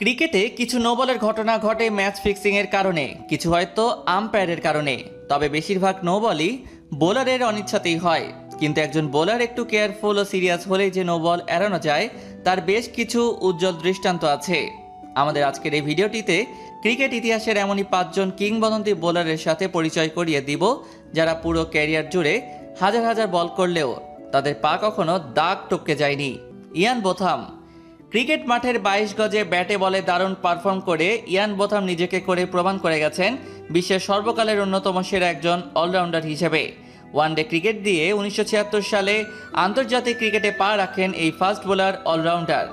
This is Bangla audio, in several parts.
ক্রিকেটে কিছু নোবলের ঘটনা ঘটে ম্যাচ ফিক্সিংয়ের কারণে, কিছু হয়তো আম্পায়ারের কারণে। তবে বেশিরভাগ নোবলই বোলারের অনিচ্ছাতেই হয়। কিন্তু একজন বোলার একটু কেয়ারফুল ও সিরিয়াস হলেই যে নোবল এড়ানো যায়, তার বেশ কিছু উজ্জ্বল দৃষ্টান্ত আছে। আমাদের আজকের এই ভিডিওটিতে ক্রিকেট ইতিহাসের এমনই পাঁচজন কিংবদন্তি বোলারের সাথে পরিচয় করিয়ে দিব, যারা পুরো ক্যারিয়ার জুড়ে হাজার হাজার বল করলেও তাদের পা কখনো দাগ টপকে যায়নি। Ian Botham. ক্রিকেট মাঠের বাইশ গজে ব্যাটে বলে দারুণ পারফর্ম করে ইয়ান বোথাম নিজেকে করে প্রমাণ করে গেছেন বিশ্বের সর্বকালের অন্যতম সেরা একজন অলরাউন্ডার হিসেবে। ওয়ানডে ক্রিকেট দিয়ে উনিশশো ছিয়াত্তর সালে আন্তর্জাতিক ক্রিকেটে পা রাখেন এই ফাস্ট বোলার অলরাউন্ডার।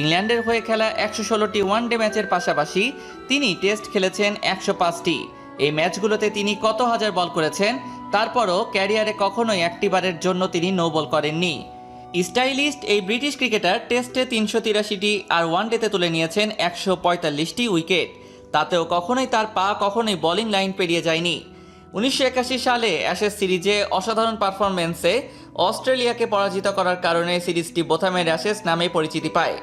ইংল্যান্ডের হয়ে খেলা একশো ষোলোটি ওয়ানডে ম্যাচের পাশাপাশি তিনি টেস্ট খেলেছেন একশো পাঁচটি। এই ম্যাচগুলোতে তিনি কত হাজার বল করেছেন, তারপরও ক্যারিয়ারে কখনোই একটিবারের জন্য তিনি নো বল করেননি। স্টাইলিস্ট এই ব্রিটিশ ক্রিকেটার টেস্টে তিনশো তিরাশিটি আর ওয়ানডেতে তুলে নিয়েছেন একশো পঁয়তাল্লিশটি উইকেট। তাতেও কখনোই তার পা, কখনোই বোলিং লাইন পেরিয়ে যায়নি। উনিশশো একাশি সালে অ্যাশেজ সিরিজে অসাধারণ পারফরমেন্সে অস্ট্রেলিয়াকে পরাজিত করার কারণে সিরিজটি বোথামের অ্যাশেজ নামে পরিচিতি পায়।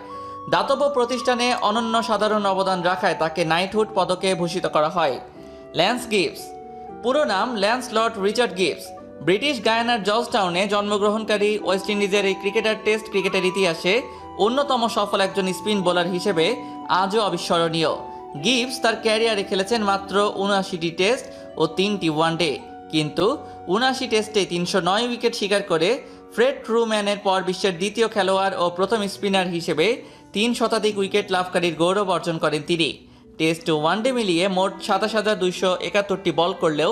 দাতব্য প্রতিষ্ঠানে অনন্য সাধারণ অবদান রাখায় তাকে নাইটহুড পদকে ভূষিত করা হয়। ল্যান্স গিভস পুরো নাম ল্যান্স লর্ড রিচার্ড গিভস ব্রিটিশ গায়ানার জর্জটাউনে জন্মগ্রহণকারী ওয়েস্ট ইন্ডিজের এই ক্রিকেটার টেস্ট ক্রিকেটের ইতিহাসে অন্যতম সফল একজন স্পিন বোলার হিসেবে আজও অবিস্মরণীয়। গিভস তার ক্যারিয়ারে খেলেছেন মাত্র উনআশিটি টেস্ট ও তিনটি ওয়ানডে। কিন্তু উনআশি টেস্টে তিনশো নয় উইকেট শিকার করে ফ্রেড ট্রুম্যানের পর বিশ্বের দ্বিতীয় খেলোয়াড় ও প্রথম স্পিনার হিসেবে তিন শতাধিক উইকেট লাভকারীর গৌরব অর্জন করেন তিনি। টেস্ট ও ওয়ানডে মিলিয়ে মোট সাতাশ হাজার দুইশো একাত্তরটি বল করলেও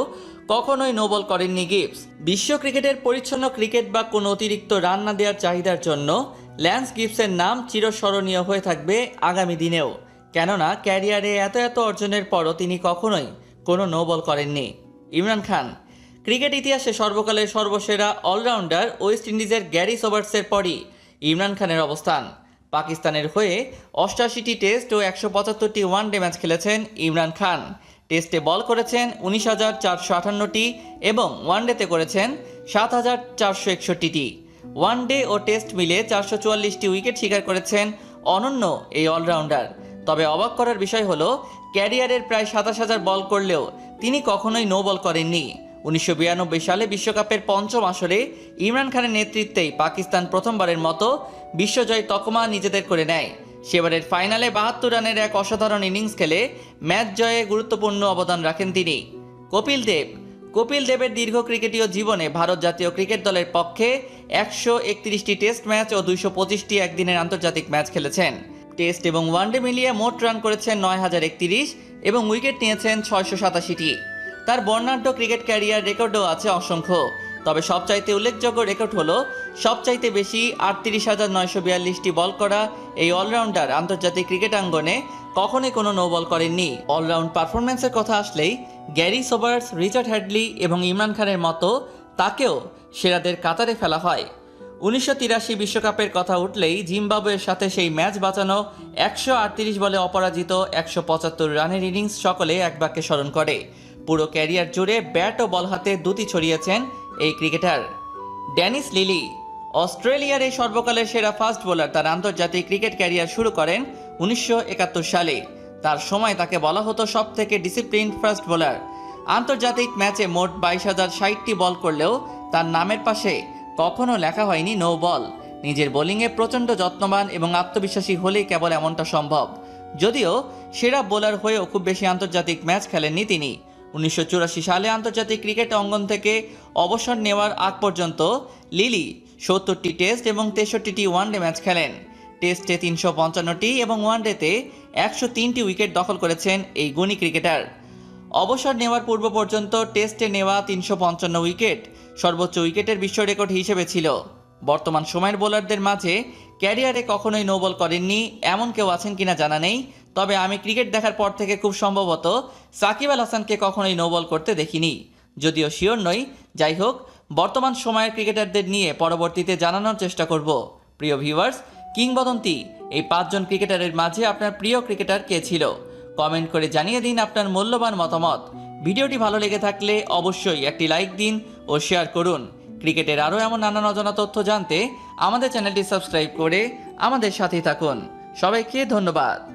কখনোই নোবল করেননি গিবস। বিশ্ব ক্রিকেটের পরিচ্ছন্ন ক্রিকেট বা কোনো অতিরিক্ত রান না দেওয়ার চাহিদার জন্য ল্যান্স গিবসের নাম চিরস্মরণীয় হয়ে থাকবে আগামী দিনেও। কেননা, ক্যারিয়ারে এত এত অর্জনের পরও তিনি কখনোই কোনো নো বল করেননি। ইমরান খান, ক্রিকেট ইতিহাসে সর্বকালের সর্বসেরা অলরাউন্ডার ওয়েস্ট ইন্ডিজের গ্যারি সোবার্টসের পরই ইমরান খানের অবস্থান। পাকিস্তানের হয়ে অষ্টাশিটি টেস্ট ও একশো পঁচাত্তরটি ওয়ানডে ম্যাচ খেলেছেন ইমরান খান। টেস্টে বল করেছেন উনিশ হাজার চারশো আটান্নটি এবং ওয়ানডেতে করেছেন সাত হাজার চারশো একষট্টিটি। ওয়ানডে ও টেস্ট মিলে চারশো চুয়াল্লিশটি উইকেট শিকার করেছেন অনন্য এই অলরাউন্ডার। তবে অবাক করার বিষয় হলো, ক্যারিয়ারের প্রায় সাতাশ হাজার বল করলেও তিনি কখনোই নো বল করেননি। উনিশশো বিরানব্বই সালে বিশ্বকাপের পঞ্চম আসরে ইমরান খানের নেতৃত্বেই পাকিস্তান প্রথমবারের মতো বিশ্বজয় তকমা নিজেদের করে নেয়। সেবারের ফাইনালে বাহাত্তর রানের এক অসাধারণ ইনিংস খেলে ম্যাচ জয়ে গুরুত্বপূর্ণ অবদান রাখেন তিনি। কপিল দেব, কপিল দেবের দীর্ঘ ক্রিকেটীয় জীবনে ভারত জাতীয় ক্রিকেট দলের পক্ষে একশো একত্রিশটি টেস্ট ম্যাচ ও দুইশো পঁচিশটি একদিনের আন্তর্জাতিক ম্যাচ খেলেছেন। টেস্ট এবং ওয়ানডে মিলিয়ে মোট রান করেছেন নয় হাজার একত্রিশ এবং উইকেট নিয়েছেন ছয়শো সাতাশিটি। তার বর্ণাঢ্য ক্রিকেট ক্যারিয়ার রেকর্ডও আছে অসংখ্য। তবে সবচাইতে উল্লেখযোগ্য রেকর্ড হলো সবচাইতে বেশি আটত্রিশ হাজার নয়শো বিয়াল্লিশটি বল করা এই অলরাউন্ডার আন্তর্জাতিক ক্রিকেট আঙ্গনে কখনোই কোনো নো বল করেননি। অলরাউন্ড পারফরমেন্সের কথা আসলেই গ্যারি সোবার্স, রিচার্ড হ্যাডলি এবং ইমরান খানের মতো তাকেও সেরাদের কাতারে ফেলা হয়। উনিশশো তিরাশি বিশ্বকাপের কথা উঠলেই জিম্বাবুয়ের সাথে সেই ম্যাচ বাঁচানো একশো আটত্রিশ বলে অপরাজিত একশো পঁচাত্তর রানের ইনিংস সকলে এক বাক্যে স্মরণ করে। পুরো ক্যারিয়ার জুড়ে ব্যাট ও বল হাতে দুটি ছড়িয়েছেন এই ক্রিকেটার। ড্যানিস লিলি, অস্ট্রেলিয়ার এই সর্বকালের সেরা ফাস্ট বোলার, তার আন্তর্জাতিক ক্রিকেট ক্যারিয়ার শুরু করেন উনিশশো একাত্তর সালে। তার সময় তাকে বলা হতো সব থেকে ডিসিপ্লিন ফাস্ট বোলার। আন্তর্জাতিক ম্যাচে মোট বাইশ হাজার ষাটটি বল করলেও তার নামের পাশে কখনো লেখা হয়নি নো বল। নিজের বোলিংয়ে প্রচণ্ড যত্নবান এবং আত্মবিশ্বাসী হলেই কেবল এমনটা সম্ভব। যদিও সেরা বোলার হয়েও খুব বেশি আন্তর্জাতিক ম্যাচ খেলেননি তিনি। উনিশশো চুরাশি সালে আন্তর্জাতিক ক্রিকেট অঙ্গন থেকে অবসর নেওয়ার আগ পর্যন্ত লিলি সত্তরটি টেস্ট এবং তেষট্টিটি ওয়ানডে ম্যাচ খেলেন। টেস্টে তিনশো পঞ্চান্নটি এবং ওয়ানডেতে একশো তিনটি উইকেট দখল করেছেন এই গুণী ক্রিকেটার। অবসর নেওয়ার পূর্ব পর্যন্ত টেস্টে নেওয়া তিনশো পঞ্চান্ন উইকেট সর্বোচ্চ উইকেটের বিশ্ব রেকর্ড হিসেবে ছিল। বর্তমান সময়ের বোলারদের মাঝে ক্যারিয়ারে কখনোই নো বল করেননি, এমন কেউ আছেন কিনা জানা নেই। তবে আমি ক্রিকেট দেখার পর থেকে খুব সম্ভবত সাকিব আল হাসানকে কখনোই নো বল করতে দেখিনি। যদিও শিওর নই। যাই হোক, বর্তমান সময়ের ক্রিকেটারদের নিয়ে পরবর্তীতে জানানোর চেষ্টা করব। প্রিয় ভিউয়ার্স কিংবদন্তি, এই পাঁচজন ক্রিকেটারের মাঝে আপনার প্রিয় ক্রিকেটার কে ছিল? কমেন্ট করে জানিয়ে দিন আপনার মূল্যবান মতামত। ভিডিওটি ভালো লেগে থাকলে অবশ্যই একটি লাইক দিন ও শেয়ার করুন। ক্রিকেটের আরও এমন নানান অজানা তথ্য জানতে আমাদের চ্যানেলটি সাবস্ক্রাইব করে আমাদের সাথেই থাকুন। সবাইকে ধন্যবাদ।